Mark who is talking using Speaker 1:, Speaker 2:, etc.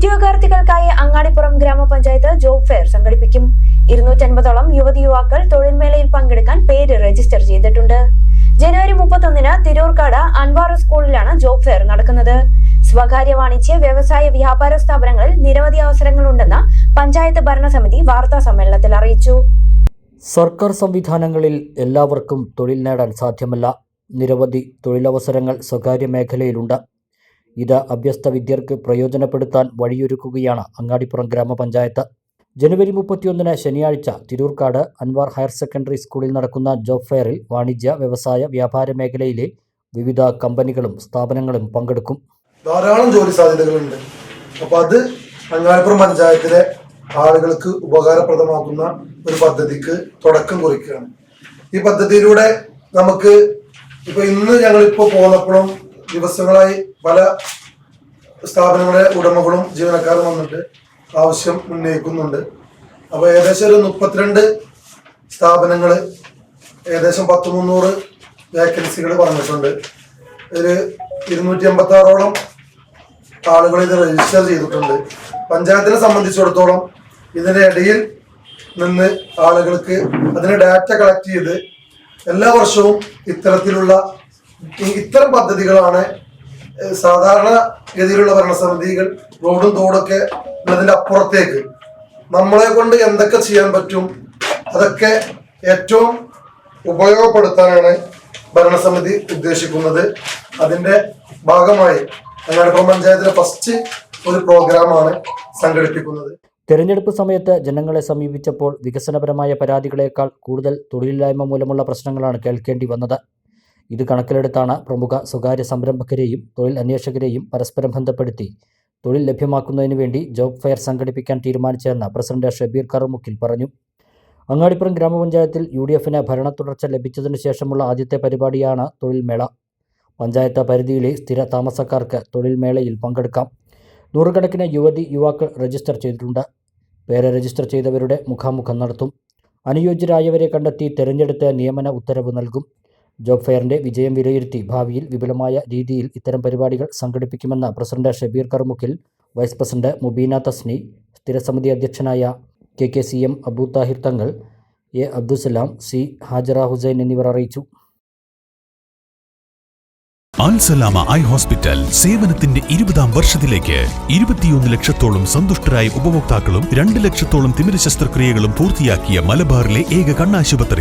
Speaker 1: ഉദ്യോഗാർത്ഥികൾക്കായി അങ്ങാടിപ്പുറം ഗ്രാമപഞ്ചായത്ത് job fair സംഘടിപ്പിക്കും. ഇരുന്നൂറ്റൻപതോളം യുവതി യുവാക്കൾ തൊഴിൽമേളയിൽ പങ്കെടുക്കാൻ പേര് രജിസ്റ്റർ ചെയ്തിട്ടുണ്ട്. ജനുവരി മുപ്പത്തൊന്നിന് തിരൂർക്കാട് അൻവാർ സ്കൂളിലാണ് ജോബ് ഫെയർ നടക്കുന്നത്. സ്വകാര്യ വാണിജ്യ വ്യവസായ വ്യാപാര സ്ഥാപനങ്ങളിൽ നിരവധി അവസരങ്ങളുണ്ടെന്ന് പഞ്ചായത്ത് ഭരണസമിതി വാർത്താ സമ്മേളനത്തിൽ അറിയിച്ചു.
Speaker 2: സർക്കാർ സംവിധാനങ്ങളിൽ എല്ലാവർക്കും തൊഴിൽ നേടാൻ സാധ്യമല്ല. നിരവധി തൊഴിലവസരങ്ങൾ സ്വകാര്യ മേഖലയിലുണ്ട്. ഇത് അഭ്യസ്ത വിദ്യർക്ക് പ്രയോജനപ്പെടുത്താൻ വഴിയൊരുക്കുകയാണ് അങ്ങാടിപ്പുറം ഗ്രാമപഞ്ചായത്ത്. ജനുവരി മുപ്പത്തിയൊന്നിന് ശനിയാഴ്ച തിരൂർക്കാട് അൻവാർ ഹയർ സെക്കൻഡറി സ്കൂളിൽ നടക്കുന്ന ജോബ് ഫെയറിൽ വാണിജ്യ വ്യവസായ വ്യാപാര മേഖലയിലെ വിവിധ കമ്പനികളും സ്ഥാപനങ്ങളും പങ്കെടുക്കും.
Speaker 3: ധാരാളം ജോലി സാധ്യതകളുണ്ട്. അപ്പൊ അത് അങ്ങാടിപ്പുറം പഞ്ചായത്തിലെ ആളുകൾക്ക് ഉപകാരപ്രദമാക്കുന്ന ഒരു പദ്ധതിക്ക് തുടക്കം കുറിക്കുകയാണ്. ഈ പദ്ധതിയിലൂടെ നമുക്ക് ഇപ്പൊ ഇന്ന് ഞങ്ങളിപ്പോ പോന്നപ്പോഴും ദിവസങ്ങളായി പല സ്ഥാപനങ്ങളെ ഉടമകളും ജീവനക്കാരും വന്നിട്ട് ആവശ്യം ഉന്നയിക്കുന്നുണ്ട്. അപ്പൊ ഏകദേശം ഒരു മുപ്പത്തിരണ്ട് സ്ഥാപനങ്ങൾ ഏകദേശം പത്ത് മുന്നൂറ് വേക്കൻസികൾ പറഞ്ഞിട്ടുണ്ട് ഒരു ഇരുന്നൂറ്റി എൺപത്തി ആറോളം ആളുകൾ ഇത് രജിസ്റ്റർ ചെയ്തിട്ടുണ്ട്. പഞ്ചായത്തിനെ സംബന്ധിച്ചിടത്തോളം ഇതിന്റെ ഇടയിൽ നിന്ന് ആളുകൾക്ക് അതിന് ഡാറ്റ കളക്ട് ചെയ്ത് എല്ലാ വർഷവും ഇത്തരത്തിലുള്ള ഇത്തരം പദ്ധതികളാണ് സാധാരണ ഗതിയിലുള്ള ഭരണസമിതികൾ റോഡും തോടൊക്കെ ഉള്ളതിന്റെ അപ്പുറത്തേക്ക്. നമ്മളെ കൊണ്ട് എന്തൊക്കെ ചെയ്യാൻ പറ്റും അതൊക്കെ ഏറ്റവും ഉപയോഗപ്പെടുത്താനാണ് ഭരണസമിതി ഉദ്ദേശിക്കുന്നത്. അതിന്റെ ഭാഗമായി അങ്ങാടിപ്പുറം പഞ്ചായത്തിലെ ഫസ്റ്റ് ഒരു പ്രോഗ്രാമാണ് സംഘടിപ്പിക്കുന്നത്.
Speaker 2: തെരഞ്ഞെടുപ്പ് സമയത്ത് ജനങ്ങളെ സമീപിച്ചപ്പോൾ വികസനപരമായ പരാതികളേക്കാൾ കൂടുതൽ തൊഴിലില്ലായ്മ മൂലമുള്ള പ്രശ്നങ്ങളാണ് കേൾക്കേണ്ടി വന്നത്. ഇത് കണക്കിലെടുത്താണ് പ്രമുഖ സ്വകാര്യ സംരംഭകരെയും തൊഴിൽ അന്വേഷകരെയും പരസ്പരം ബന്ധപ്പെടുത്തി. തൊഴിൽ ലഭ്യമാക്കുന്നതിന് വേണ്ടി ജോബ് ഫെയർ സംഘടിപ്പിക്കാൻ തീരുമാനിച്ചതെന്ന് പ്രസിഡന്റ് ഷബീർ കറുമുക്കിൽ പറഞ്ഞു. അങ്ങാടിപ്പുറം ഗ്രാമപഞ്ചായത്തിൽ യു ഡി എഫിന് ഭരണ തുടർച്ച ലഭിച്ചതിനു ശേഷമുള്ള ആദ്യത്തെ പരിപാടിയാണ് തൊഴിൽ മേള പഞ്ചായത്ത് പരിധിയിലെ സ്ഥിര താമസക്കാർക്ക് തൊഴിൽ മേളയിൽ പങ്കെടുക്കാം. നൂറുകണക്കിന് യുവതി യുവാക്കൾ രജിസ്റ്റർ ചെയ്തിട്ടുണ്ട്. പേര് രജിസ്റ്റർ ചെയ്തവരുടെ മുഖാമുഖം നടത്തും. അനുയോജ്യരായവരെ കണ്ടെത്തി തെരഞ്ഞെടുത്ത് നിയമന ഉത്തരവ് നൽകും. ജോബ് ഫെയറിന്റെ വിജയം വിലയിരുത്തി ഭാവിയിൽ വിപുലമായ രീതിയിൽ ഇത്തരം പരിപാടികൾ സംഘടിപ്പിക്കുമെന്ന് president Shabeer Karmukkil vice president Mubeena Tasni സ്ഥിരസമിതി അധ്യക്ഷനായ K K C M Abu Thahir Thangal A Abdussalam C Hajara Hussain എന്നിവർ അറിയിച്ചു.
Speaker 4: അൽസലാമ ഐ ഹോസ്പിറ്റൽ സേവനത്തിന്റെ ഇരുപതാം വർഷത്തിലേക്ക് ഇരുപത്തിയൊന്ന് ലക്ഷത്തോളം സന്തുഷ്ടരായ ഉപഭോക്താക്കളും രണ്ട് ലക്ഷത്തോളം തിമിര ശസ്ത്രക്രിയകളും പൂർത്തിയാക്കിയ മലബാറിലെ ഏക കണ്ണാശുപത്രി.